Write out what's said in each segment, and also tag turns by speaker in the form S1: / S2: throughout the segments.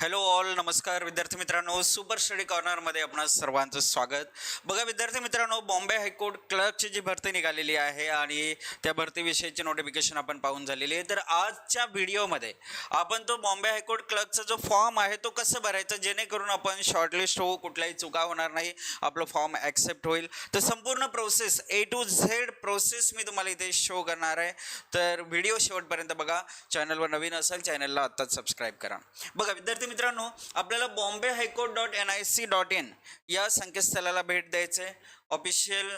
S1: Hello all नमस्कार विद्यार्थी मित्रांनो सुपर स्टडी कॉर्नरमध्ये आपणा सर्वांचं स्वागत. बघा विद्यार्थी मित्रांनो बॉम्बे हायकोर्ट क्लर्कची जी भरती निघालेली आहे आणि त्या भरतीविषयीची नोटिफिकेशन आपण पाहून झालेली आहे. तर आजच्या व्हिडिओमध्ये आपण तो बॉम्बे हायकोर्ट क्लर्कचा जो फॉर्म आहे तो कसं भरायचा? जेणेकरून आपण शॉर्टलिस्ट होऊ कुठलाही चुका होणार नाही आपलं फॉर्म ॲक्सेप्ट होईल. तर संपूर्ण process A to Z process मी तुम्हाला इथे शो करणार आहे. तर व्हिडिओ शेवटपर्यंत बघा. चॅनलवर नवीन असेल चॅनलला आत्ताच सबस्क्राईब करा. बघा विद्यार्थी मित्रांनो आपल्याला Bombay high court dot N I C dot in या संकेतस्थळाला भेट द्यायचं आहे. ऑफिशियल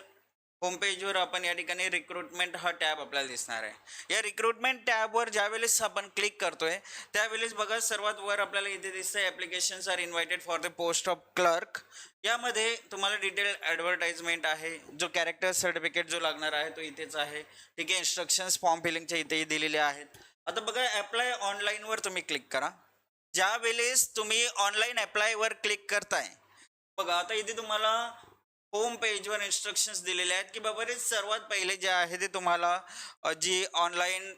S1: होमपेजवर आपण या ठिकाणी रिक्रुटमेंट हा टॅब आपल्याला दिसणार आहे. या रिक्रुटमेंट टॅबवर ज्यावेळेस आपण क्लिक करतोय त्यावेळेस बघा सर्वात वर आपल्याला इथे दिसतंय applications are invited for the post of clerk यामध्ये तुम्हाला डिटेल ॲडव्हर्टाइजमेंट आहे जो कॅरेक्टर सर्टिफिकेट जो लागणार आहे तो इथेच आहे. ठीक आहे इन्स्ट्रक्शन्स फॉर्म फिलिंगच्या इथेही दिलेले आहेत. आता बघा ॲप्लाय ऑनलाईनवर तुम्ही क्लिक करा. ज्या वेळेस तुम्ही ऑनलाईन अप्लायवर क्लिक करताय. बघा आता इथे तुम्हाला होम पेजवर इन्स्ट्रक्शन्स दिलेले आहेत की बाबा रे सर्वात पहिले जे आहे ते तुम्हाला जी ऑनलाईन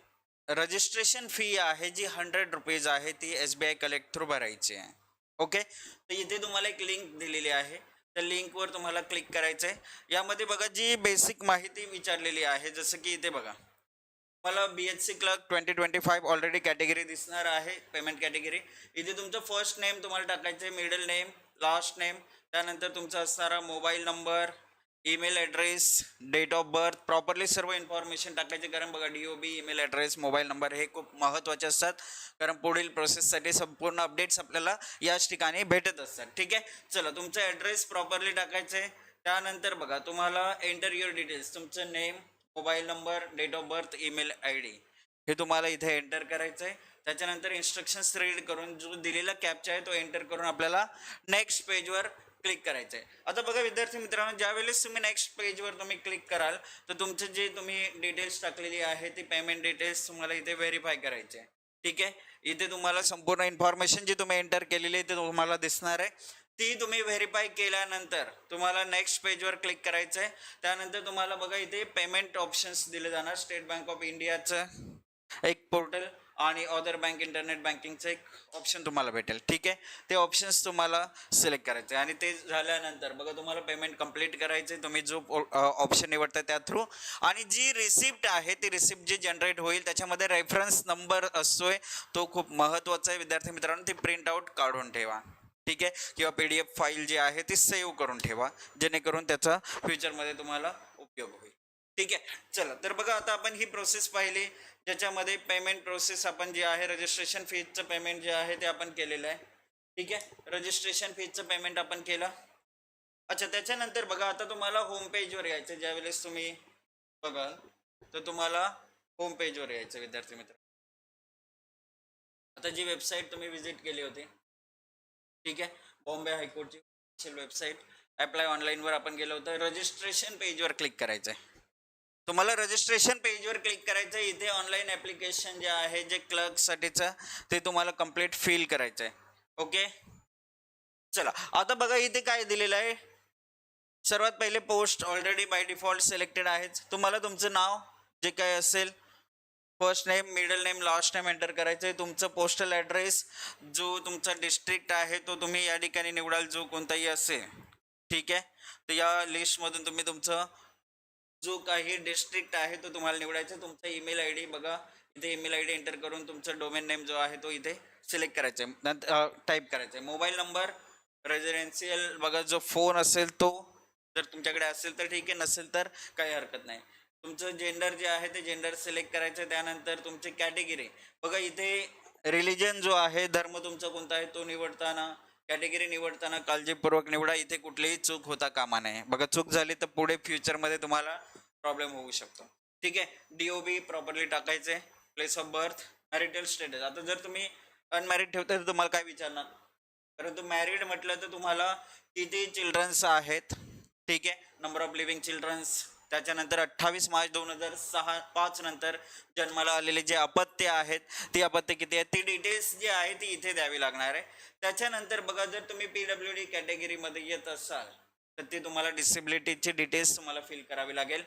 S1: रजिस्ट्रेशन फी आहे जी हंड्रेड रुपीज आहे ती S B I collect through भरायची आहे. ओके तर इथे तुम्हाला एक लिंक दिलेली आहे. त्या लिंकवर तुम्हाला क्लिक करायचं आहे यामध्ये बघा जी बेसिक माहिती विचारलेली आहे जसं की इथे बघा. मला B H C clerk twenty twenty five already category दिसणार आहे पेमेंट कॅटेगरी इथे तुमचं फर्स्ट नेम तुम्हाला टाकायचं आहे मिडल नेम लास्ट नेम त्यानंतर तुमचा असणारा mobile number email address date of birth properly सर्व इन्फॉर्मेशन टाकायचे. कारण बघा D O B email address mobile number हे खूप महत्त्वाचे असतात. कारण पुढील प्रोसेससाठी संपूर्ण अपडेट्स आपल्याला याच ठिकाणी भेटत असतात. ठीक आहे? चला तुमचा ॲड्रेस प्रॉपरली टाकायचे आहे त्यानंतर बघा तुम्हाला एंटर युअर डिटेल्स तुमचं name mobile number date of birth email I D हे तुम्हाला इथे एंटर करायचं आहे त्याच्यानंतर इन्स्ट्रक्शन्स रीड करून जो दिलेला कॅपचा आहे तो एंटर करून आपल्याला नेक्स्ट पेजवर क्लिक करायचं आहे आता बघा विद्यार्थी मित्रांनो ज्यावेळेस तुम्ही नेक्स्ट पेजवर तुम्ही क्लिक कराल तर तुमचं जे तुम्ही डिटेल्स टाकलेली आहे ती पेमेंट डिटेल्स तुम्हाला इथे व्हेरीफाय करायचे आहे ठीक आहे? इथे तुम्हाला संपूर्ण इन्फॉर्मेशन जी तुम्ही एंटर केलेली आहे ते तुम्हाला दिसणार आहे. ती तुम्ही व्हेरीफाय केल्यानंतर तुम्हाला नेक्स्ट पेजवर क्लिक करायचं आहे त्यानंतर तुम्हाला बघा इथे पेमेंट ऑप्शन्स दिले जाणार. स्टेट बँक ऑफ इंडियाचं एक पोर्टल आणि अदर बँक इंटरनेट बँकिंगचं एक ऑप्शन तुम्हाला भेटेल. ठीक आहे? ते ऑप्शन्स तुम्हाला सिलेक्ट करायचे आणि ते झाल्यानंतर बघा तुम्हाला पेमेंट कंप्लीट करायचे तुम्ही जो ऑप्शन निवडता त्या थ्रू आणि जी रिसिप्ट आहे ती रिसिप्ट जी जनरेट होईल त्याच्यामध्ये रेफरन्स नंबर असतोय. तो खूप महत्त्वाचा आहे. विद्यार्थी मित्रांनो ती प्रिंट आउट काढून ठेवा. ठीक आहे? किंवा पी डी एफ फाईल जी आहे ती सेव्ह करून ठेवा. जेणेकरून त्याचा फ्युचरमध्ये तुम्हाला उपयोग होईल. ठीक आहे? चला तर बघा आता आपण ही प्रोसेस पाहिली. ज्याच्यामध्ये पेमेंट प्रोसेस आपण जे आहे रजिस्ट्रेशन फीजचं पेमेंट जे आहे ते आपण केलेलं आहे. ठीक आहे? रजिस्ट्रेशन फीजचं पेमेंट आपण केलं. अच्छा त्याच्यानंतर बघा आता तुम्हाला होम पेजवर यायचं ज्यावेळेस तुम्ही बघाल तर तुम्हाला होम पेजवर यायचं विद्यार्थी मित्र. आता जी वेबसाईट तुम्ही विजिट केली होती ठीक आहे. बॉम्बे हायकोर्टची ऑफिशियल वेबसाईट अप्लाय ऑनलाईनवर आपण गेलो होतो. रजिस्ट्रेशन पेजवर क्लिक करायचं आहे तुम्हाला रजिस्ट्रेशन पेजवर क्लिक करायचं आहे इथे ऑनलाईन ॲप्लिकेशन जे आहे जे क्लर्कसाठीचं ते तुम्हाला कंप्लीट फिल करायचं आहे ओके चला. आता बघा इथे काय दिलेलं आहे? सर्वात पहिले post already by default selected आहेच तुम्हाला तुमचं नाव जे काय असेल first name middle name last name enter करायचं आहे तुमचं पोस्टल ॲड्रेस जो तुमचा डिस्ट्रिक्ट आहे तो तुम्ही या ठिकाणी निवडाल जो कोणताही असेल. ठीक आहे? तर या लिस्टमधून तुम्ही तुमचं जो काही डिस्ट्रिक्ट आहे तो तुम्हाला निवडायचा आहे. तुमचा ईमेल आय डी बघा. इथे ईमेल आय डी एंटर करून तुमचा डोमेन नेम जो आहे तो इथे सिलेक्ट करायचा आहे नंतर टाईप करायचा आहे मोबाईल नंबर रेजिडेन्शियल बघा जो फोन असेल तो जर तुमच्याकडे असेल तर ठीक आहे. नसेल तर काही हरकत नाही. तुमचं जेंडर जे आहे ते जेंडर सिलेक्ट करायचं त्यानंतर तुमची कॅटेगरी बघा इथे रिलिजन जो आहे धर्म तुमचा कोणता आहे तो निवडताना कॅटेगरी निवडताना काळजीपूर्वक निवडा. इथे कुठलीही चूक होता कामा नये. बघा चूक झाली तर पुढे फ्युचरमध्ये तुम्हाला प्रॉब्लेम होऊ शकतो. ठीक आहे? डी ओ बी प्रॉपरली टाकायचे. Place of birth marital status आता जर तुम्ही अनमॅरिड ठेवता तर तुम्हाला काय विचारणार? परंतु मॅरिड म्हटलं तर तुम्हाला किती चिल्ड्रन्स आहेत? ठीक आहे? नंबर ऑफ लिव्हिंग चिल्ड्रन्स त्याच्यानंतर अठ्ठावीस मार्च दोन हजार सहा पाच नंतर जन्माला आलेले जे अपत्य आहेत ती अपत्य किती आहेत? ती डिटेल्स जी आहे ती इथे द्यावी लागणार आहे. त्याच्यानंतर बघा जर तुम्ही पी डब्ल्यू डी कॅटेगरीमध्ये येत असाल तर ते तुम्हाला डिसेबिलिटीची डिटेल्स तुम्हाला फिल करावी लागेल.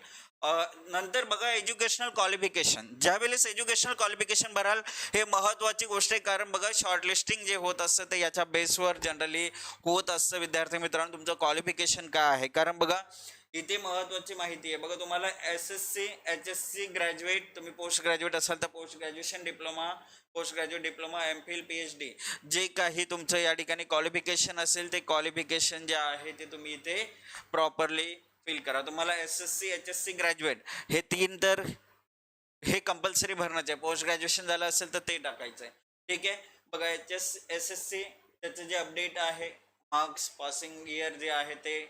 S1: नंतर बघा एज्युकेशनल क्वालिफिकेशन ज्या वेळेस एज्युकेशनल क्वालिफिकेशन भराल हे महत्त्वाची गोष्ट आहे कारण बघा शॉर्टलिस्टिंग जे होत असतं ते याच्या बेसवर जनरली होत असतं. विद्यार्थी मित्रांनो तुमचं क्वालिफिकेशन काय आहे? कारण बघा इथे महत्त्वाची माहिती आहे. बघा तुम्हाला S S C H S C graduate तुम्ही पोस्ट ग्रॅज्युएट असाल तर post graduation diploma post graduate diploma M Phil P H D जे काही तुमचं या ठिकाणी क्वालिफिकेशन असेल ते क्वालिफिकेशन जे आहे ते तुम्ही इथे प्रॉपरली फिल करा. तुम्हाला S S C H S C graduate हे तीन तर हे कंपल्सरी भरण्याचं आहे. पोस्ट ग्रॅज्युएशन झालं असेल तर ते टाकायचं आहे ठीक आहे? बघा H S S S C त्याचं जे अपडेट आहे मार्क्स पासिंग इयर जे आहे ते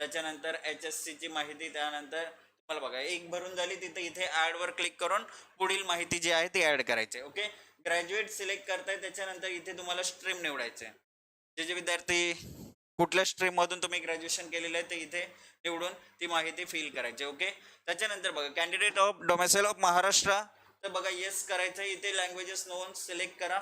S1: त्याच्यानंतर एच एस सीची माहिती त्यानंतर तुम्हाला बघा एक भरून झाली तिथे इथे ॲडवर क्लिक करून पुढील माहिती जी आहे ती ॲड करायची आहे ओके ग्रॅज्युएट सिलेक्ट करताय त्याच्यानंतर इथे तुम्हाला स्ट्रीम निवडायचे जे जे विद्यार्थी कुठल्या स्ट्रीममधून तुम्ही ग्रॅज्युएशन केलेलं आहे ते इथे निवडून ती माहिती फिल करायची ओके त्याच्यानंतर बघा candidate of domicile of Maharashtra तर बघा येस करायचं इथे लँग्वेजेस नोन सिलेक्ट करा.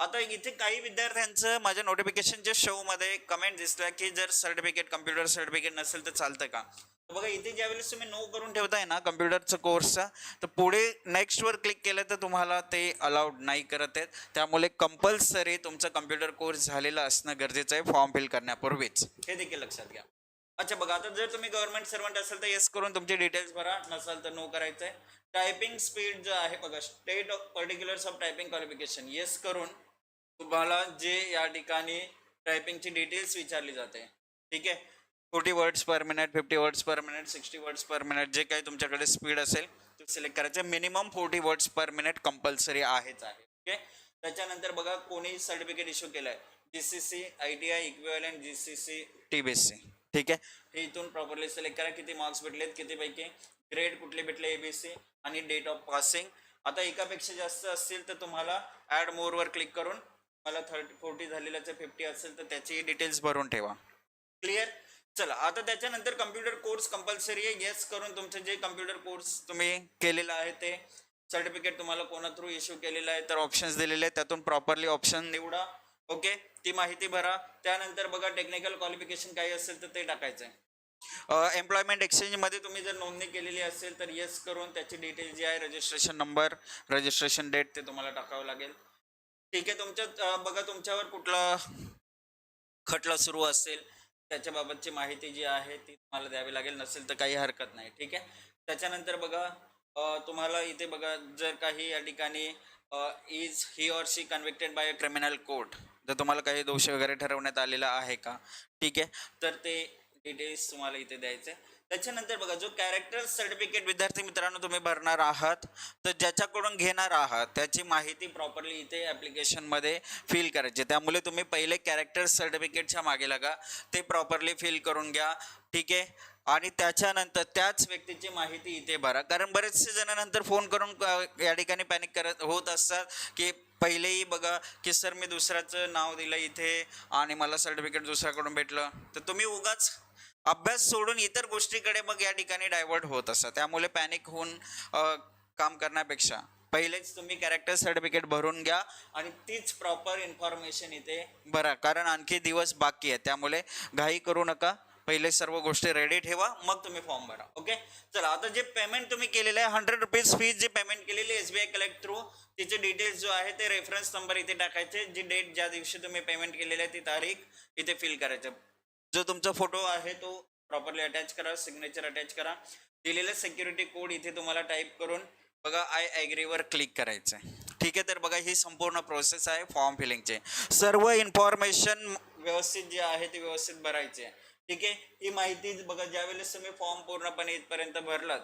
S1: आता इथे काही विद्यार्थ्यांचं माझ्या नोटिफिकेशनच्या शोमध्ये कमेंट दिसल्या की जर सर्टिफिकेट कम्प्युटर सर्टिफिकेट नसेल तर चालतं का? बघा इथे ज्यावेळेस तुम्ही नो करून ठेवताय ना कम्प्युटरचं कोर्सचा तर पुढे नेक्स्टवर क्लिक केलं तर तुम्हाला ते अलाउड नाही करत आहेत. त्यामुळे कंपल्सरी तुमचं कम्प्युटर कोर्स झालेला असणं गरजेचं आहे फॉर्म फिल करण्यापूर्वीच. हे देखील लक्षात घ्या. अच्छा बघा आता जर तुम्ही गव्हर्नमेंट सर्वंट असेल तर येस करून तुमचे डिटेल्स भरा. नसाल तर नो करायचं आहे टायपिंग स्पीड जो आहे बघा state of particulars of typing qualification yes करून तुम्हाला जे या ठिकाणी टायपिंगची डिटेल्स विचारली जाते. ठीक आहे? Forty words per minute fifty words per minute sixty words per minute जे काही तुमच्याकडे स्पीड असेल ते सिलेक्ट करायचं. Minimum forty words per minute compulsory आहेच आहे. ओके त्याच्यानंतर बघा कोणी सर्टिफिकेट इश्यू केलं आहे G C C I T I equivalent G C C T B C ठीक आहे? हे इथून प्रॉपरली सिलेक्ट करा. किती मार्क्स भेटलेत? कितीपैकी? ग्रेड कुठले भेटले? ए बी सी आणि डेट ऑफ पासिंग आता एकापेक्षा जास्त असतील तर तुम्हाला ॲड मोरवर क्लिक करून मला थर्टी फोर्टी झालेल्याचं फिफ्टी असेल तर त्याची डिटेल्स भरून ठेवा. क्लिअर चला आता त्याच्यानंतर कम्प्युटर कोर्स कंपल्सरी आहे. येस करून तुमचे जे कम्प्युटर कोर्स तुम्ही केलेला आहे ते सर्टिफिकेट तुम्हाला कोणा थ्रू इश्यू केलेलं आहे तर ऑप्शन्स दिलेले आहेत. त्यातून प्रॉपरली ऑप्शन निवडा. ओके ती माहिती भरा. त्यानंतर बघा टेक्निकल क्वालिफिकेशन काही असेल तर ते टाकायचं आहे एम्प्लॉयमेंट एक्सचेंजमध्ये तुम्ही जर नोंदणी केलेली असेल तर येस करून त्याची डिटेल जी आहे रजिस्ट्रेशन नंबर रजिस्ट्रेशन डेट ते तुम्हाला टाकावं लागेल. ठीक आहे तुमच्यात बघा तुमच्यावर कुठला खटला सुरू असेल त्याच्याबाबतची माहिती जी आहे ती तुम्हाला द्यावी लागेल नसेल तर काही हरकत नाही ठीक आहे? त्याच्यानंतर बघा तुम्हाला इथे बघा जर काही या ठिकाणी is he or she convicted by a criminal court जर तुम्हाला काही दोष वगैरे ठरवण्यात आलेला आहे का? ठीक आहे? तर ते डिटेल्स तुम्हाला इथे द्यायचे. त्याच्यानंतर बघा जो कॅरेक्टर सर्टिफिकेट विद्यार्थी मित्रांनो तुम्ही भरणार आहात तर ज्याच्याकडून घेणार आहात त्याची माहिती प्रॉपरली इथे ॲप्लिकेशनमध्ये फिल करायची. त्यामुळे तुम्ही पहिले कॅरेक्टर सर्टिफिकेटच्या मागे लागा ते प्रॉपरली फिल करून घ्या ठीक आहे? आणि त्याच्यानंतर त्याच व्यक्तीची माहिती इथे भरा. कारण बरेचसे जणांनंतर फोन करून या ठिकाणी पॅनिक करत होत असतात की पहिलेही बघा की सर मी दुसऱ्याचं नाव दिलं इथे आणि मला सर्टिफिकेट दुसऱ्याकडून भेटलं. तर तुम्ही उगाच अभ्यास सोडून इतर गोष्टीकडे मग या ठिकाणी डायव्हर्ट होत असतात. त्यामुळे पॅनिक होऊन काम करण्यापेक्षा. पहिलेच तुम्ही कॅरेक्टर सर्टिफिकेट भरून घ्या आणि तीच प्रॉपर इन्फॉर्मेशन इथे भरा. कारण आणखी दिवस बाकी आहे त्यामुळे घाई करू नका. पहिले सर्व गोष्टी रेडी ठेवा. मग तुम्ही फॉर्म भरा. ओके चला आता जे पेमेंट तुम्ही केलेलं आहे हंड्रेड रुपीज फीज जे पेमेंट केलेली S B I collect through तिचे डिटेल्स जो आहे ते रेफरन्स नंबर इथे टाकायचे. जी डेट ज्या दिवशी तुम्ही पेमेंट केलेलं आहे ती तारीख इथे फिल करायचं. जो तुमचा फोटो आहे तो प्रॉपरली अटॅच करा सिग्नेचर अटॅच करा. दिलेलं सिक्युरिटी कोड इथे तुम्हाला टाईप करून बघा आय ॲग्रीवर क्लिक करायचं ठीक आहे तर बघा ही संपूर्ण प्रोसेस आहे फॉर्म फिलिंगचे सर्व इन्फॉर्मेशन व्यवस्थित जे आहे ते व्यवस्थित भरायचे. ठीक आहे ही माहिती बघा ज्यावेळेस तुम्ही फॉर्म पूर्णपणे इथपर्यंत भरलात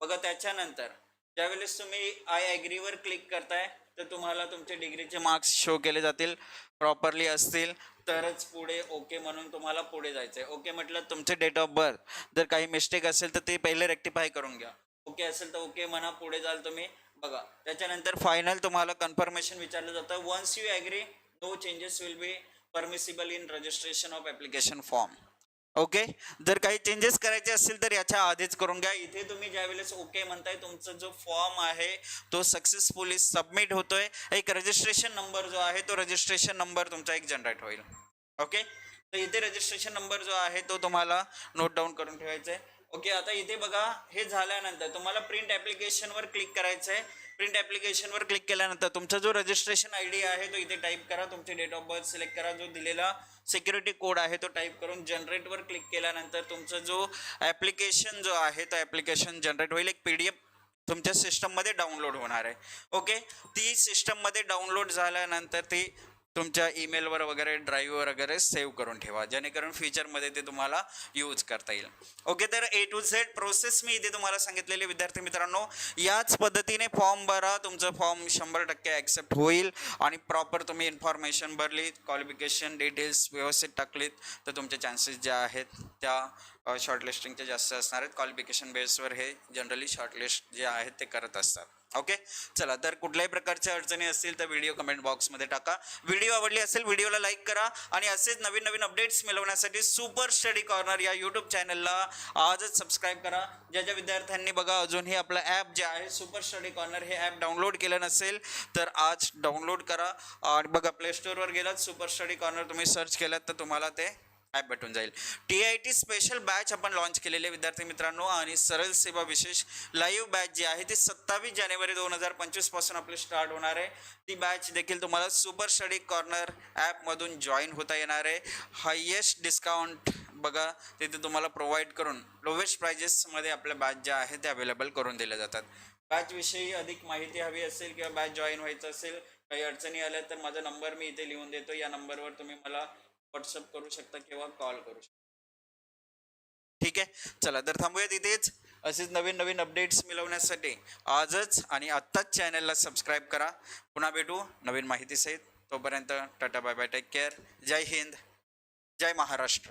S1: बघा त्याच्यानंतर ज्यावेळेस तुम्ही आय ॲग्रीवर क्लिक करताय तर तुम्हाला तुमचे डिग्रीचे मार्क्स शो केले जातील प्रॉपरली असतील. तरच पुढे ओके म्हणून तुम्हाला पुढे जायचं आहे ओके म्हटलं तुमचे डेट ऑफ बर्थ जर काही मिस्टेक असेल तर ते पहिले रेक्टिफाय करून घ्या. ओके असेल तर ओके म्हणा पुढे जाल तुम्ही. बघा त्याच्यानंतर फायनल तुम्हाला कन्फर्मेशन विचारलं जातं. Once you agree no changes will be permissible in registration of application form okay जर काही चेंजेस करायचे असतील तर याच्या आधीच करून घ्या. इथे तुम्ही ज्या वेळेस ओके म्हणताय तुमचा जो फॉर्म आहे तो सक्सेसफुली सबमिट होतोय. एक रजिस्ट्रेशन नंबर जो आहे तो रजिस्ट्रेशन नंबर तुमचा एक जनरेट होईल. ओके तर इथे रजिस्ट्रेशन नंबर जो आहे तो तुम्हाला नोट डाऊन करून ठेवायचा आहे ओके आता इथे बघा हे झाल्यानंतर तुम्हाला प्रिंट ॲप्लिकेशनवर क्लिक करायचं आहे प्रिंट ॲप्लिकेशनवर क्लिक केल्यानंतर तुमचा जो रजिस्ट्रेशन आय डी आहे तो इथे टाईप करा. तुमचे डेट ऑफ बर्थ सिलेक्ट करा. जो दिलेला सिक्युरिटी कोड आहे तो टाईप करून जनरेटवर क्लिक केल्यानंतर तुमचा जो ॲप्लिकेशन जो आहे तो ॲप्लिकेशन जनरेट होईल. एक पी डी एफ तुमच्या सिस्टममध्ये डाउनलोड होणार आहे. ओके ती सिस्टममध्ये डाउनलोड झाल्यानंतर ती तुमच्या ईमेलवर वगैरे ड्राईव्हवर वगैरे सेव्ह करून ठेवा जेणेकरून फ्युचरमध्ये ते तुम्हाला यूज करता येईल. ओके तर ए टू झेड प्रोसेस मी इथे तुम्हाला सांगितलेली विद्यार्थी मित्रांनो याच पद्धतीने फॉर्म भरा तुमचं फॉर्म शंभर टक्के ॲक्सेप्ट होईल आणि प्रॉपर तुम्ही इन्फॉर्मेशन भरली क्वालिफिकेशन डिटेल्स व्यवस्थित टाकलीत तर तुमचे चान्सेस ज्या आहेत त्या शॉर्टलिस्टिंगचे जास्त असणार आहेत. क्वालिफिकेशन बेसवर हे जनरली शॉर्टलिस्ट जे आहेत ते करत असतात. ओके चला तर कुठल्याही प्रकारच्या अडचणी असतील तर व्हिडिओ कमेंट बॉक्समध्ये टाका. व्हिडिओ आवडली असेल व्हिडिओला लाईक करा आणि असेच नवीन नवीन अपडेट्स मिळवण्यासाठी सुपर स्टडी कॉर्नर या यूट्यूब चॅनलला आजच सबस्क्राईब करा. ज्या ज्या विद्यार्थ्यांनी बघा अजूनही आपलं ॲप जे आहे सुपर स्टडी कॉर्नर हे ॲप डाउनलोड केलं नसेल तर आज डाउनलोड करा. आणि बघा प्ले स्टोअरवर गेलात सुपर स्टडी कॉर्नर तुम्ही सर्च केलात तर तुम्हाला ते ॲप भेटून जाईल. T I T special batch आपण लॉन्च केलेले विद्यार्थी मित्रांनो आणि सरळ सेवा विशेष लाईव्ह बॅच जी आहे ती सत्तावीस जानेवारी दोन हजार पंचवीसपासून आपली स्टार्ट होणार आहे. ती बॅच देखील तुम्हाला सुपर स्टडी कॉर्नर ॲपमधून जॉईन होता येणार आहे. हायेस्ट डिस्काउंट बघा तिथे तुम्हाला प्रोव्हाइड करून लोवेस्ट प्राइजेसमध्ये आपल्या बॅच ज्या आहेत त्या अवेलेबल करून दिल्या जातात. बॅचविषयी अधिक माहिती हवी असेल किंवा बॅच जॉईन व्हायचं असेल काही अडचणी आल्या तर माझा नंबर मी इथे लिहून देतो. या नंबरवर तुम्ही मला व्हॉट्सअप करू शकता किंवा कॉल करू शकता. ठीक आहे? चला तर थांबूया तिथेच. असेच नवीन नवीन अपडेट्स मिळवण्यासाठी आजच आणि आत्ताच चॅनलला सबस्क्राईब करा. पुन्हा भेटू नवीन माहितीसहित. तोपर्यंत tata bye bye take care जय हिंद. जय महाराष्ट्र.